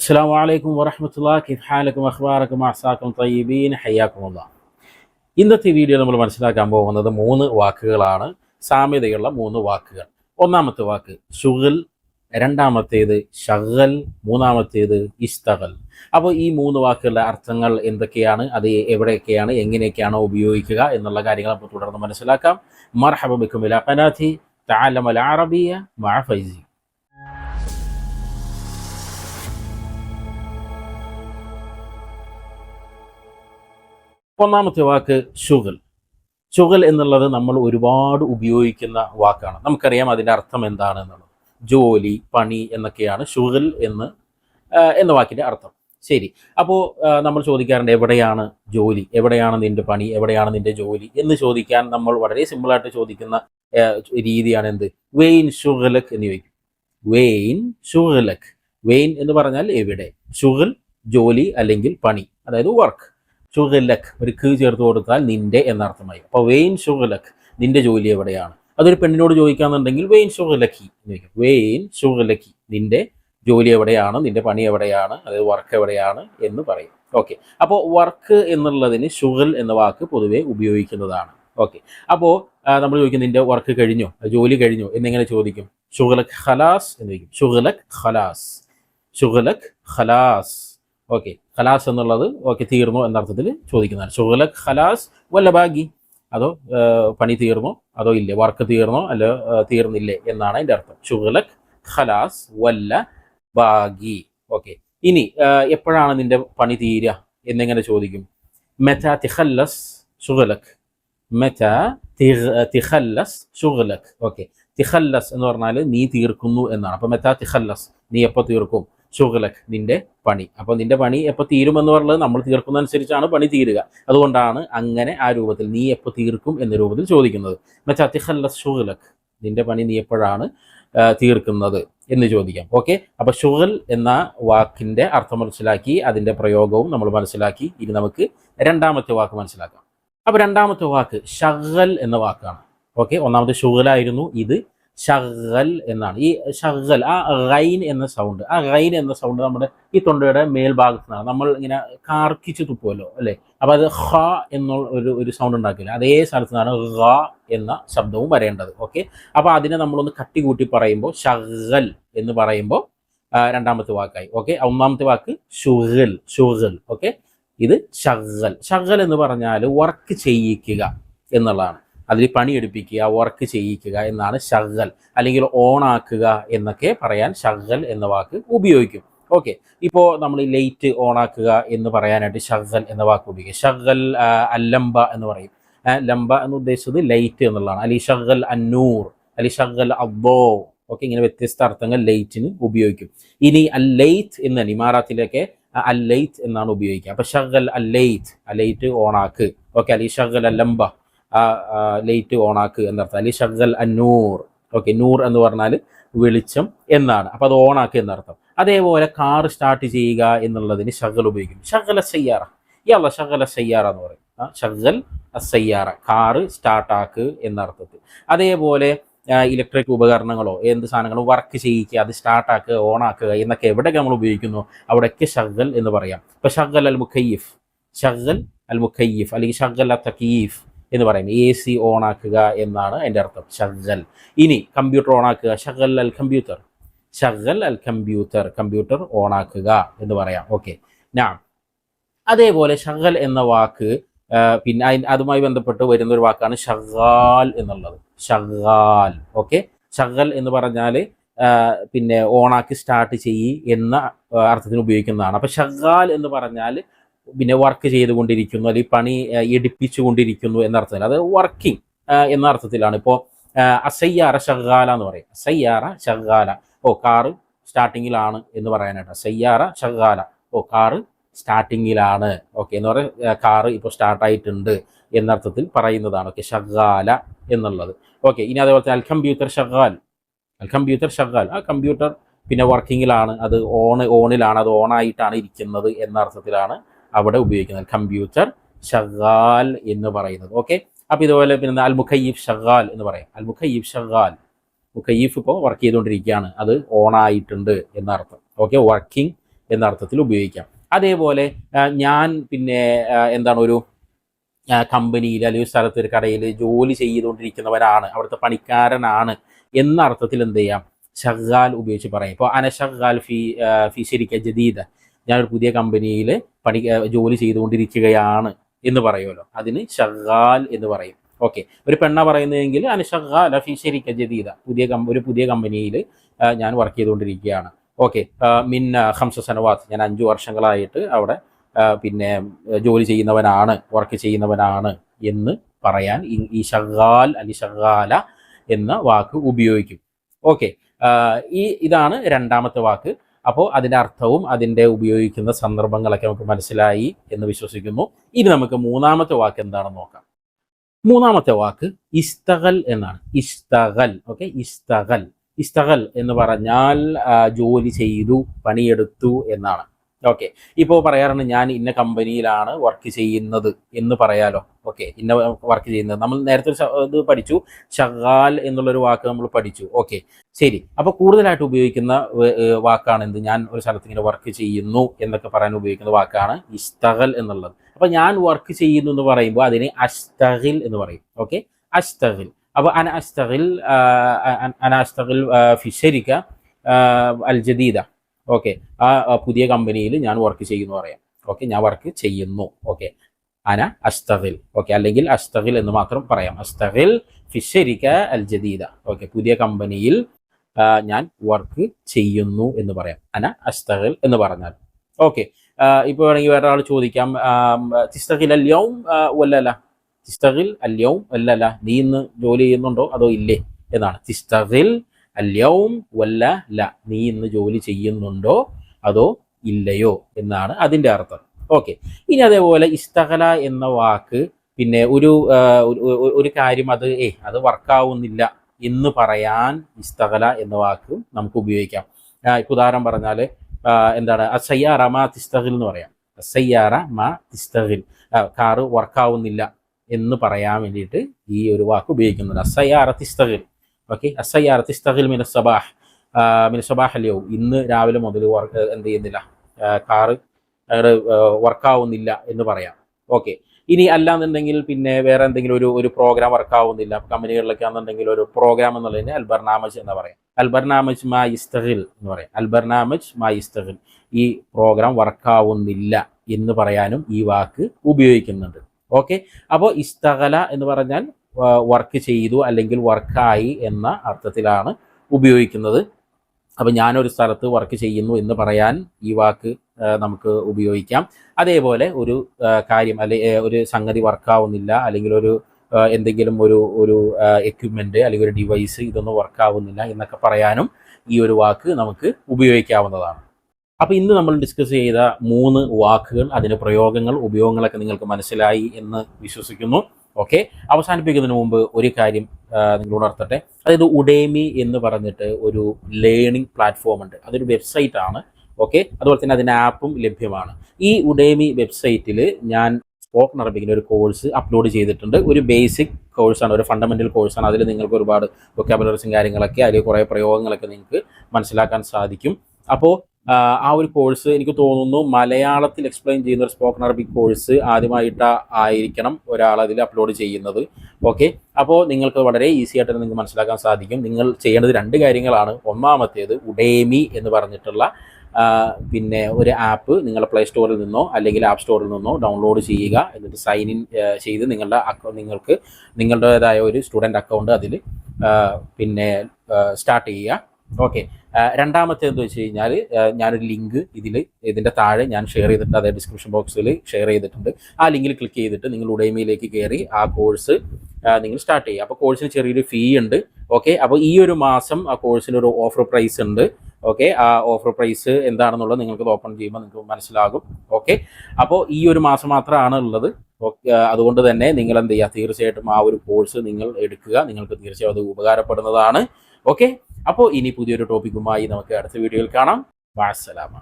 അസ്സാം വലൈക്കും വറഹമത്തുള്ള കിഫാലക്കും അഖ്ബാറക്കും അസാക്കും തയ്യബീൻ ഹയ്യാക്കുമുള്ള. ഇന്നത്തെ വീഡിയോ നമ്മൾ മനസ്സിലാക്കാൻ പോകുന്നത് മൂന്ന് വാക്കുകളാണ്. സാമ്യതയുള്ള മൂന്ന് വാക്കുകൾ. ഒന്നാമത്തെ വാക്ക് സുഗൽ രണ്ടാമത്തേത് ഷഗൽ മൂന്നാമത്തേത് ഇസ്തകൽ അപ്പോൾ ഈ മൂന്ന് വാക്കുകളുടെ അർത്ഥങ്ങൾ എന്തൊക്കെയാണ്? അത് എവിടെയൊക്കെയാണ്? എങ്ങനെയൊക്കെയാണ് ഉപയോഗിക്കുക എന്നുള്ള കാര്യങ്ങൾ നമുക്ക് തുടർന്ന് മനസ്സിലാക്കാം. മർഹബിക്കും അറബിയ മാ ഫൈസി. ഒന്നാമത്തെ വാക്ക് ഷുഗൽ ഷുഗൽ എന്നുള്ളത് നമ്മൾ ഒരുപാട് ഉപയോഗിക്കുന്ന വാക്കാണ്. നമുക്കറിയാം അതിന്റെ അർത്ഥം എന്താണ് എന്നുള്ളത് ജോലി പണി എന്നൊക്കെയാണ് ഷുഗൽ എന്ന് എന്ന വാക്കിന്റെ അർത്ഥം. ശരി. അപ്പോൾ നമ്മൾ ചോദിക്കാറുണ്ട് എവിടെയാണ് ജോലി? എവിടെയാണ് നിന്റെ പണി? എവിടെയാണ് നിന്റെ ജോലി? എന്ന് ചോദിക്കാൻ നമ്മൾ വളരെ സിമ്പിളായിട്ട് ചോദിക്കുന്ന രീതിയാണ് എന്ത്? വെയിൻ ഷുഗലക് എന്ന് ചോദിക്കും. വെയിൻ ഷുഗലക് വെയിൻ എന്ന് പറഞ്ഞാൽ എവിടെ? ഷുഗൽ ജോലി അല്ലെങ്കിൽ പണി. അതായത് വർക്ക് ഷുഗലക് ഒരു ക് ചേർത്ത് കൊടുത്താൽ നിന്റെ എന്നർത്ഥമായി. അപ്പോൾ വെയിൻ ഷുഗലക് നിന്റെ ജോലി എവിടെയാണ്? അതൊരു പെണ്ണിനോട് ചോദിക്കാന്നുണ്ടെങ്കിൽ വെയിൻ ഷുഗലക്കി എന്ന് ചോദിക്കും. വെയിൻ ഷുഗലക്കി നിന്റെ ജോലി എവിടെയാണ്? നിന്റെ പണി എവിടെയാണ്? അതായത് വർക്ക് എവിടെയാണ്? എന്ന് പറയും. ഓക്കെ. അപ്പോൾ വർക്ക് എന്നുള്ളതിന് ഷുഗൽ എന്ന വാക്ക് പൊതുവെ ഉപയോഗിക്കുന്നതാണ്. ഓക്കെ. അപ്പോൾ നമ്മൾ ചോദിക്കും നിന്റെ വർക്ക് കഴിഞ്ഞോ? ജോലി കഴിഞ്ഞോ? എന്നിങ്ങനെ ചോദിക്കും. ഷുഗലക് ഖലാസ് എന്ന് ചോദിക്കും. ഷുഗലക് ഖലാസ്. ഷുഗലക് ഖലാസ്. ഓക്കെ ഖലാസ് എന്നുള്ളത് ഓക്കെ തീർന്നു എന്ന അർത്ഥത്തിൽ ചോദിക്കുന്നതാണ്. ഷുഗലക് ഖലാസ് വല്ല ബാഗി അതോ പണി തീർന്നോ? അതോ ഇല്ലേ? വർക്ക് തീർന്നോ? അല്ല തീർന്നില്ലേ? എന്നാണ് അതിന്റെ അർത്ഥം. ഷുഗലക് ഖലാസ് വല്ല ബാഗി ഓക്കെ ഇനി എപ്പോഴാണ് നിന്റെ പണി തീരുക? എന്നെങ്ങനെ ചോദിക്കും? മെറ്റ തിഖല്ലസ് ഷുഗലക് മെറ്റ തിഖല്ലസ് ഷുഗലക് ഓക്കെ തിഖല്ലസ് എന്ന് പറഞ്ഞാൽ നീ തീർക്കുന്നു എന്നാണ്. അപ്പൊ മെറ്റ തിഖല്ലസ് നീ എപ്പോൾ തീർക്കും? ഷുഗലക് നിന്റെ പണി. അപ്പോൾ നിന്റെ പണി എപ്പോൾ തീരുമെന്ന് പറഞ്ഞത് നമ്മൾ തീർക്കുന്ന അനുസരിച്ചാണ് പണി തീരുക. അതുകൊണ്ടാണ് അങ്ങനെ ആ രൂപത്തിൽ നീ എപ്പോൾ തീർക്കും എന്ന രൂപത്തിൽ ചോദിക്കുന്നത്. ശുഗലക് നിന്റെ പണി നീ എപ്പോഴാണ് തീർക്കുന്നത് എന്ന് ചോദിക്കാം. ഓക്കെ? അപ്പൊ ഷുഗൽ എന്ന വാക്കിന്റെ അർത്ഥം മനസ്സിലാക്കി അതിന്റെ പ്രയോഗവും നമ്മൾ മനസ്സിലാക്കി. ഇനി നമുക്ക് രണ്ടാമത്തെ വാക്ക് മനസ്സിലാക്കാം. അപ്പൊ രണ്ടാമത്തെ വാക്ക് ഷഗൽ എന്ന വാക്കാണ്. ഓക്കെ? ഒന്നാമത്തെ ഷുഗലായിരുന്നു ഇത് ഷഗൽ എന്നാണ്. ഈ ഷഹൽ ആ റൈൻ എന്ന സൗണ്ട് ആ റൈൻ എന്ന സൗണ്ട് നമ്മുടെ ഈ തൊണ്ടയുടെ മേൽഭാഗത്ത് നിന്നാണ് നമ്മൾ ഇങ്ങനെ കാർക്കിച്ച് തുപ്പുമല്ലോ അല്ലേ? അപ്പൊ അത് ഹ എന്നുള്ള ഒരു ഒരു സൗണ്ട് ഉണ്ടാക്കില്ല. അതേ സ്ഥലത്ത് നിന്നാണ് റ എന്ന ശബ്ദവും വരേണ്ടത്. ഓക്കെ അപ്പൊ അതിനെ നമ്മളൊന്ന് കട്ടി കൂട്ടി പറയുമ്പോൾ ഷഹൽ എന്ന് പറയുമ്പോൾ രണ്ടാമത്തെ വാക്കായി. ഓക്കെ ഒന്നാമത്തെ വാക്ക് ഷുഹൽ ഷുഹൽ ഓക്കെ ഇത് ഷഹൽ ഷഹൽ എന്ന് പറഞ്ഞാൽ വർക്ക് ചെയ്യിക്കുക എന്നുള്ളതാണ്. അതിൽ പണിയെടുപ്പിക്കുക വർക്ക് ചെയ്യിക്കുക എന്നാണ് ഷഗൽ അല്ലെങ്കിൽ ഓണാക്കുക എന്നൊക്കെ പറയാൻ ഷഗൽ എന്ന വാക്ക് ഉപയോഗിക്കും. ഓക്കെ ഇപ്പോൾ നമ്മൾ ലൈറ്റ് ഓണാക്കുക എന്ന് പറയാനായിട്ട് ഷഗൽ എന്ന വാക്ക് ഉപയോഗിക്കും ഷഗൽ അല്ലംബ എന്ന് പറയും. ലംബ എന്ന് ഉദ്ദേശിച്ചത് ലൈറ്റ് എന്നുള്ളതാണ്. അലി ഷഗൽ അന്നൂർ അലി ഷഗൽ അബ്ബോ ഓക്കെ ഇങ്ങനെ വ്യത്യസ്ത അർത്ഥങ്ങൾ ലൈറ്റിന് ഉപയോഗിക്കും. ഇനി അൽ ലൈറ്റ് എന്ന ഇമാറാത്തിലൊക്കെ അൽ ലൈറ്റ് എന്നാണ് ഉപയോഗിക്കുക. അപ്പൊ ഷഗൽ അൽ ലൈറ്റ് ലൈറ്റ് ഓണാക്ക് ഓക്കെ അലി ഷഗൽ അല്ലംബ. ആ ലൈറ്റ് ഓണാക്കുക എന്നർത്ഥം അല്ലെങ്കിൽ ഷഗൽ അന്നൂർ. ഓക്കെ നൂർ എന്ന് പറഞ്ഞാൽ വെളിച്ചം എന്നാണ്. അപ്പോൾ അത് ഓണാക്കുക എന്നർത്ഥം അതേപോലെ കാർ സ്റ്റാർട്ട് ചെയ്യുക എന്നുള്ളതിന് ഷഗൽ ഉപയോഗിക്കും ഷഗല സയ്യാറ ഇയാള ഷഗല സയ്യാറ എന്ന് പറയും. ഷഗൽ അസയ്യാറ. കാറ് സ്റ്റാർട്ടാക്കുക എന്നർത്ഥത്തിൽ അതേപോലെ ഇലക്ട്രിക് ഉപകരണങ്ങളോ എന്ത് സാധനങ്ങളോ വർക്ക് ചെയ്യിക്കുക അത് സ്റ്റാർട്ടാക്കുക ഓണാക്കുക എന്നൊക്കെ എവിടെയൊക്കെ നമ്മൾ ഉപയോഗിക്കുന്നു? അവിടെയൊക്കെ ഷഗൽ എന്ന് പറയാം. ഇപ്പം ഷഗൽ അൽ മുഖയ്യഫ് ഷഗൽ അൽ മുഖയ്യഫ് അല്ലെങ്കിൽ ഷഗൽ അ തക്കീഫ് എന്ന് പറയും. എ സി ഓണാക്കുക എന്നാണ് അതിന്റെ അർത്ഥം. ഷഗൽ ഇനി കമ്പ്യൂട്ടർ ഓണാക്കുക. ഷഗൽ അൽ കമ്പ്യൂട്ടർ ഷഗൽ അൽ കമ്പ്യൂട്ടർ കമ്പ്യൂട്ടർ ഓണാക്കുക എന്ന് പറയാം. ഓക്കെ ഞാൻ അതേപോലെ ഷഗൽ എന്ന വാക്ക് പിന്നെ അതുമായി ബന്ധപ്പെട്ട് വരുന്ന ഒരു വാക്കാണ് ഷഗാൽ എന്നുള്ളത്. ഷഗാൽ ഓക്കെ ഷഗൽ എന്ന് പറഞ്ഞാൽ പിന്നെ ഓണാക്കി സ്റ്റാർട്ട് ചെയ്യി എന്ന അർത്ഥത്തിന് ഉപയോഗിക്കുന്നതാണ്. അപ്പൊ ഷഗാൽ എന്ന് പറഞ്ഞാൽ പിന്നെ വർക്ക് ചെയ്തുകൊണ്ടിരിക്കുന്നു അല്ലെങ്കിൽ പണി ആ, എടുപ്പിച്ചു കൊണ്ടിരിക്കുന്നു എന്നർത്ഥത്തിൽ. അത് വർക്കിംഗ് എന്ന അർത്ഥത്തിലാണ്. ഇപ്പോൾ അസയ്യാറ ഷഗാല എന്ന് പറയും. അസയ്യാറ ഷഗാല ഓ കാറ് സ്റ്റാർട്ടിങ്ങിലാണ് എന്ന് പറയാനായിട്ട്. അസയ്യാറ ഷഗാല ഓ കാറ് സ്റ്റാർട്ടിങ്ങിലാണ് ഓക്കെ എന്ന് പറയുക കാറ് ഇപ്പോൾ സ്റ്റാർട്ടായിട്ടുണ്ട് എന്നർത്ഥത്തിൽ പറയുന്നതാണ്. ഓക്കെ ഷഗാല എന്നുള്ളത്. ഓക്കെ ഇനി അതേപോലെ തന്നെ അൽ കമ്പ്യൂട്ടർ ഷഗാൽ അൽ കമ്പ്യൂട്ടർ ഷഗാൽ ആ കമ്പ്യൂട്ടർ പിന്നെ വർക്കിങ്ങിലാണ് അത് ഓൺ ഓണിലാണ് അത് ഓണായിട്ടാണ് ഇരിക്കുന്നത് എന്ന അർത്ഥത്തിലാണ് അവിടെ ഉപയോഗിക്കുന്നത്. കമ്പ്യൂട്ടർ ഷഗാൽ എന്ന് പറയുന്നത്. ഓക്കെ അപ്പൊ ഇതുപോലെ പിന്നെ അൽ മുഖയ്യീഫ് ഷഗാൽ എന്ന് പറയാം. അൽ മുഖയ്യീഫ് ഷഗാൽ. മുഖയ്യീഫ് ഇപ്പോൾ വർക്ക് ചെയ്തുകൊണ്ടിരിക്കുകയാണ്. അത് ഓൺ ആയിട്ടുണ്ട് എന്നർത്ഥം. ഓക്കെ വർക്കിംഗ് എന്ന അർത്ഥത്തിൽ ഉപയോഗിക്കാം. അതേപോലെ ഞാൻ പിന്നെ എന്താണ് ഒരു കമ്പനിയിൽ അല്ലെങ്കിൽ സ്ഥലത്ത് ഒരു കടയിൽ ജോലി ചെയ്തുകൊണ്ടിരിക്കുന്നവരാണ്. അവിടുത്തെ പണിക്കാരനാണ് എന്ന അർത്ഥത്തിൽ എന്ത് ചെയ്യാം? ഷഗാൽ ഉപയോഗിച്ച് പറയാം. ഇപ്പോൾ അന ഷഗാൽ ഫി ഫി ശരിക്ക ജദീദ. ഞാനൊരു പുതിയ കമ്പനിയിൽ പണി ജോലി ചെയ്തുകൊണ്ടിരിക്കുകയാണ് എന്ന് പറയുമല്ലോ. അതിന് ഷഗാൽ എന്ന് പറയും. ഓക്കെ ഒരു പെണ്ണ പറയുന്നതെങ്കിൽ അതിന് ഷഗാൽ ഫി ശരിക്ക ജദീദ. പുതിയ ഒരു പുതിയ കമ്പനിയിൽ ഞാൻ വർക്ക് ചെയ്തുകൊണ്ടിരിക്കുകയാണ്. ഓക്കെ മിൻ ഹംസ സനവാത്ത്. ഞാൻ അഞ്ചു വർഷങ്ങളായിട്ട് അവിടെ പിന്നെ ജോലി ചെയ്യുന്നവനാണ് വർക്ക് ചെയ്യുന്നവനാണ് എന്ന് പറയാൻ ഈ- ഷഗാൽ അല്ലെങ്കിൽ ഷഗാല എന്ന വാക്ക് ഉപയോഗിക്കും. ഓക്കെ ഈ ഇതാണ് രണ്ടാമത്തെ വാക്ക്. അപ്പോൾ അതിന്റെ അർത്ഥവും അതിന്റെ ഉപയോഗിക്കുന്ന സന്ദർഭങ്ങളൊക്കെ നമുക്ക് മനസ്സിലായി എന്ന് വിശ്വസിക്കുന്നു. ഇനി നമുക്ക് മൂന്നാമത്തെ വാക്ക് എന്താണെന്ന് നോക്കാം. മൂന്നാമത്തെ വാക്ക് ഇസ്തകൽ എന്നാണ്. ഇസ്തകൽ ഓക്കെ ഇസ്തകൽ ഇസ്തകൽ എന്ന് പറഞ്ഞാൽ ജോലി ചെയ്തു പണിയെടുത്തു എന്നാണ്. ഓക്കെ ഇപ്പോൾ പറയാറുണ്ട് ഞാൻ ഇന്ന കമ്പനിയിലാണ് വർക്ക് ചെയ്യുന്നത് എന്ന് പറയാലോ. ഓക്കെ ഇന്ന വർക്ക് ചെയ്യുന്നത്. നമ്മൾ നേരത്തെ ഇത് പഠിച്ചു. ഷഗാൽ എന്നുള്ളൊരു വാക്ക് നമ്മൾ പഠിച്ചു. ഓക്കെ ശരി. അപ്പോൾ കൂടുതലായിട്ട് ഉപയോഗിക്കുന്ന വാക്കാണ് എന്ത്? ഞാൻ ഒരു സ്ഥലത്ത് ഇങ്ങനെ വർക്ക് ചെയ്യുന്നു എന്നൊക്കെ പറയാൻ ഉപയോഗിക്കുന്ന വാക്കാണ് ഇസ്തഗൽ എന്നുള്ളത്. അപ്പോൾ ഞാൻ വർക്ക് ചെയ്യുന്നു എന്ന് പറയുമ്പോൾ അതിനെ അസ്തഗിൽ എന്ന് പറയും. ഓക്കെ? അസ്തഗിൽ അപ്പോൾ അന അസ്തഗിൽ അന അസ്തഗിൽ ആ, ഫിഷരിക്ക അൽ ജദീദ ഓക്കെ? ആ പുതിയ കമ്പനിയിൽ ഞാൻ വർക്ക് ചെയ്യുന്നു പറയാം. ഓക്കെ? ഞാൻ വർക്ക് ചെയ്യുന്നു. ഓക്കെ? അന അസ്തഹിൽ ഓക്കെ? അല്ലെങ്കിൽ അസ്തഹിൽ എന്ന് മാത്രം പറയാം. അസ്തഹിൽ ഫിഷരിക്ക അൽ ജദീദ ഓക്കെ? പുതിയ കമ്പനിയിൽ ഞാൻ വർക്ക് ചെയ്യുന്നു എന്ന് പറയാം. അന അസ്തഗിൽ എന്ന് പറഞ്ഞാൽ. ഓക്കെ ഇപ്പോൾ വേണമെങ്കിൽ വേറെ ആൾ ചോദിക്കാം തിസ്തകിൽ അല്യവും വല്ലല്ല? തിസ്തകിൽ അല്യവും വല്ലല്ല? നീ ഇന്ന് ജോലി ചെയ്യുന്നുണ്ടോ? അതോ ഇല്ലേ? എന്നാണ്. തിസ്തകിൽ അല്യവും വല്ല ല നീ ഇന്ന് ജോലി ചെയ്യുന്നുണ്ടോ? അതോ ഇല്ലയോ? എന്നാണ് അതിന്റെ അർത്ഥം. ഓക്കെ ഇനി അതേപോലെ ഇസ്തകല എന്ന വാക്ക് പിന്നെ ഒരു- ഒരു കാര്യം അത് ഏ അത് വർക്കാവുന്നില്ല എന്ന് പറയാൻ ഇസ്തകല എന്ന വാക്ക് നമുക്ക് ഉപയോഗിക്കാം. ഇപ്പൊ ഉദാഹരണം പറഞ്ഞാൽ എന്താണ്? അസയ്യാറ മാ തിസ്തഹിൽ എന്ന് പറയാം. അസയ്യാറ മാ തിസ്തഹിൽ. കാറ് വർക്കാവുന്നില്ല എന്ന് പറയാൻ വേണ്ടിയിട്ട് ഈ ഒരു വാക്ക് ഉപയോഗിക്കുന്നുണ്ട്. അസയ്യാറ തിസ്തഹിൽ. ഓക്കെ? അസയ്യാറ തിസ്തഹിൽ മിന സബാഹ്. ആ, മിന സബാഹ് അല്ലയോ? ഇന്ന് രാവിലെ മുതൽ വർക്ക് എന്ത് ചെയ്യുന്നില്ല. കാറ് വർക്കാവുന്നില്ല എന്ന് പറയാം. ഓക്കെ? ഇനി അല്ലാന്നുണ്ടെങ്കിൽ പിന്നെ വേറെ എന്തെങ്കിലും ഒരു ഒരു പ്രോഗ്രാം വർക്ക് ആവുന്നില്ല. കമ്പനികളിലൊക്കെ ആണെന്നുണ്ടെങ്കിൽ ഒരു പ്രോഗ്രാം എന്നുള്ളതിന് അൽബർനാമജ് എന്ന് പറയാം. അൽബർനാമജ് മാ ഇസ്തഹിൽ എന്ന് പറയാം. അൽബർനാമജ് മാ ഇസ്തഹിൽ ഈ പ്രോഗ്രാം വർക്ക് ആവുന്നില്ല എന്ന് പറയാനും ഈ വാക്ക് ഉപയോഗിക്കുന്നുണ്ട്. ഓക്കെ അപ്പോൾ ഇസ്തഹല എന്ന് പറഞ്ഞാൽ വർക്ക് ചെയ്തു അല്ലെങ്കിൽ വർക്കായി എന്ന അർത്ഥത്തിലാണ് ഉപയോഗിക്കുന്നത്. അപ്പം ഞാനൊരു സ്ഥലത്ത് വർക്ക് ചെയ്യുന്നു എന്ന് പറയാൻ ഈ വാക്ക് നമുക്ക് ഉപയോഗിക്കാം. അതേപോലെ ഒരു കാര്യം അല്ലെ ഒരു സംഗതി വർക്കാവുന്നില്ല അല്ലെങ്കിൽ ഒരു എന്തെങ്കിലും ഒരു ഒരു എക്യുപ്മെന്റ് അല്ലെങ്കിൽ ഒരു ഡിവൈസ് ഇതൊന്നും വർക്കാവുന്നില്ല എന്നൊക്കെ പറയാനും ഈ ഒരു വാക്ക് നമുക്ക് ഉപയോഗിക്കാവുന്നതാണ്. അപ്പോൾ ഇന്ന് നമ്മൾ ഡിസ്കസ് ചെയ്ത മൂന്ന് വാക്കുകൾ അതിന്റെ പ്രയോഗങ്ങൾ ഉപയോഗങ്ങളൊക്കെ നിങ്ങൾക്ക് മനസ്സിലായി എന്ന് വിശ്വസിക്കുന്നു. ഓക്കെ? അവസാനിപ്പിക്കുന്നതിന് മുമ്പ് ഒരു കാര്യം നിങ്ങൾ ഉണർത്തട്ടെ. അതായത് ഉഡേമി എന്ന് പറഞ്ഞിട്ട് ഒരു ലേണിംഗ് പ്ലാറ്റ്ഫോം ഉണ്ട്. അതൊരു വെബ്സൈറ്റ് ആണ്. ഓക്കെ? അതുപോലെ തന്നെ അതിന് ആപ്പും ലഭ്യമാണ്. ഈ ഉഡേമി വെബ്സൈറ്റിൽ ഞാൻ സ്പോക്ക് അറബിക്കിന്റെ ഒരു കോഴ്സ് അപ്ലോഡ് ചെയ്തിട്ടുണ്ട്. ഒരു ബേസിക് കോഴ്സാണ് ഒരു ഫണ്ടമെന്റൽ കോഴ്സാണ് അതിൽ നിങ്ങൾക്ക് ഒരുപാട് വൊക്കാബുലറീസും കാര്യങ്ങളൊക്കെ അതിൽ കുറേ പ്രയോഗങ്ങളൊക്കെ നിങ്ങൾക്ക് മനസ്സിലാക്കാൻ സാധിക്കും. അപ്പോൾ ആ, ഒരു കോഴ്സ് എനിക്ക് തോന്നുന്നു മലയാളത്തിൽ എക്സ്പ്ലെയിൻ ചെയ്യുന്ന ഒരു സ്പോക്കൺ അറബിക് കോഴ്സ് ആദ്യമായിട്ട് ആയിരിക്കണം ഒരാൾ അതിൽ അപ്ലോഡ് ചെയ്യുന്നത്. ഓക്കെ അപ്പോൾ നിങ്ങൾക്ക് വളരെ ഈസി ആയിട്ട് നിങ്ങൾക്ക് മനസ്സിലാക്കാൻ സാധിക്കും. നിങ്ങൾ ചെയ്യേണ്ടത് രണ്ട് കാര്യങ്ങളാണ്. ഒന്നാമത്തേത് ഉഡേമി എന്ന് പറഞ്ഞിട്ടുള്ള പിന്നെ ഒരു ആപ്പ് നിങ്ങളുടെ പ്ലേ സ്റ്റോറിൽ നിന്നോ അല്ലെങ്കിൽ ആപ്പ് സ്റ്റോറിൽ നിന്നോ ഡൗൺലോഡ് ചെയ്യുക. എന്നിട്ട് സൈൻ ഇൻ ചെയ്ത് നിങ്ങളുടെ അക്കൗണ്ട് നിങ്ങൾക്ക് നിങ്ങളുടേതായ ഒരു സ്റ്റുഡന്റ് അക്കൗണ്ട് അതിൽ പിന്നെ സ്റ്റാർട്ട് ചെയ്യുക. ഓക്കെ രണ്ടാമത്തെ എന്ന് വെച്ച് കഴിഞ്ഞാൽ ഞാനൊരു ലിങ്ക് ഇതിൽ ഇതിന്റെ താഴെ ഞാൻ ഷെയർ ചെയ്തിട്ടുണ്ട് അതായത് ഡിസ്ക്രിപ്ഷൻ ബോക്സിൽ ഷെയർ ചെയ്തിട്ടുണ്ട്. ആ ലിങ്കിൽ ക്ലിക്ക് ചെയ്തിട്ട് നിങ്ങൾ ഉടമയിലേക്ക് കയറി ആ കോഴ്സ് നിങ്ങൾ സ്റ്റാർട്ട് ചെയ്യുക. അപ്പോൾ കോഴ്സിന് ചെറിയൊരു ഫീ ഉണ്ട്. ഓക്കെ അപ്പോൾ ഈ ഒരു മാസം ആ കോഴ്സിന് ഒരു ഓഫർ പ്രൈസ് ഉണ്ട്. ഓക്കെ ആ ഓഫർ പ്രൈസ് എന്താണെന്നുള്ളത് നിങ്ങൾക്ക് ഓപ്പൺ ചെയ്യുമ്പോൾ നിങ്ങൾക്ക് മനസ്സിലാകും. ഓക്കെ അപ്പോൾ ഈ ഒരു മാസം മാത്രമാണ് ഉള്ളത്. അതുകൊണ്ട് തന്നെ നിങ്ങൾ എന്ത് ചെയ്യുക? തീർച്ചയായിട്ടും ആ ഒരു കോഴ്സ് നിങ്ങൾ എടുക്കുക. നിങ്ങൾക്ക് തീർച്ചയായും അത് ഉപകാരപ്പെടുന്നതാണ്. ഓക്കെ അപ്പോൾ ഇനി പുതിയൊരു ടോപ്പിക്കുമായി നമുക്ക് അടുത്ത വീഡിയോയിൽ കാണാം. വാസലാമ